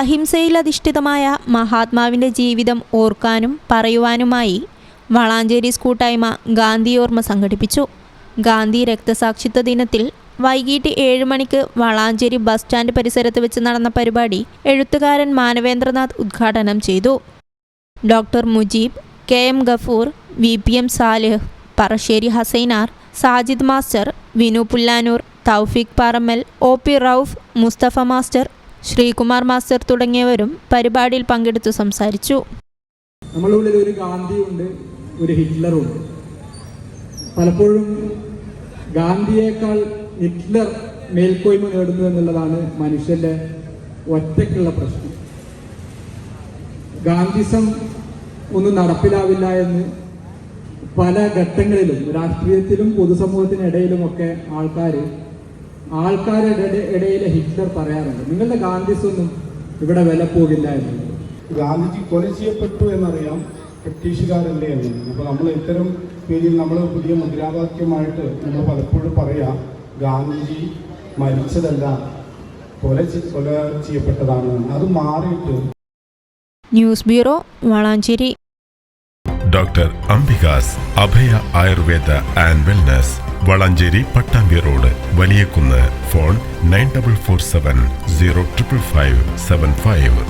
അഹിംസയിലധിഷ്ഠിതമായ മഹാത്മാവിന്റെ ജീവിതം ഓർക്കാനും പറയുവാനുമായി വളാഞ്ചേരി സ്കൂട്ടായ്മ ഗാന്ധി ഓർമ്മ സംഘടിപ്പിച്ചു. ഗാന്ധി രക്തസാക്ഷിത്വ ദിനത്തിൽ വൈകിട്ട് ഏഴ് മണിക്ക് വളാഞ്ചേരി ബസ് സ്റ്റാൻഡ് പരിസരത്ത് വെച്ച് നടന്ന പരിപാടി എഴുത്തുകാരൻ മാനവേന്ദ്രനാഥ് ഉദ്ഘാടനം ചെയ്തു. Doctor Mujeeb K. M. Gafoor V. P. M. Salih Parassery Hasainar Sajid master Vinu Pullanur Thoufeeq Parammal O. P. Rauf Musthafa master Sreekumar master തുടങ്ങിയവരും പരിപാടിയിൽ പങ്കെടുത്തു സംസാരിച്ചു. നമ്മളുടെ ഉള്ളിൽ ഒരു ഗാന്ധിയുണ്ട് ഒരു ഹിറ്റ്ലറുണ്ട് പലപ്പോഴും ഗാന്ധിയേക്കാൾ ഹിറ്റ്ലർ മേൽക്കോയ്മ നേടുന്നു എന്നുള്ളതാണ് മനുഷ്യന്റെ ഒറ്റയ്ക്കുള്ള പ്രശ്നം. ഗാന്ധിസം ഒന്നും നടപ്പിലാവില്ല എന്ന് പല ഘട്ടങ്ങളിലും രാഷ്ട്രീയത്തിലും പൊതുസമൂഹത്തിനിടയിലുമൊക്കെ ആൾക്കാർ ആൾക്കാരുടെ ഇട- ഇടയിലെ ഹിറ്റ്ലർ പറയാറുണ്ട് നിങ്ങളുടെ ഗാന്ധിസൊന്നും ഇവിടെ വില പോകില്ല എന്നുള്ളത്. ഗാന്ധിജി കൊല ചെയ്യപ്പെട്ടു എന്നറിയാം ബ്രിട്ടീഷുകാരല്ലേ എന്ന്. അപ്പോൾ നമ്മൾ ഇത്തരം പേരിൽ നമ്മൾ പുതിയ മുദ്രാവാക്യമായിട്ട് നമ്മൾ പലപ്പോഴും പറയാം ഗാന്ധിജി മരിച്ചതല്ല കൊല കൊല ചെയ്യപ്പെട്ടതാണ്. അത് മാറിയിട്ട് news bureau Valanchery. Doctor Ambika's Abhaya Ayurveda and wellness Valanchery Pattambi road Valiyakunnu phone nine double four seven zero triple five seven five.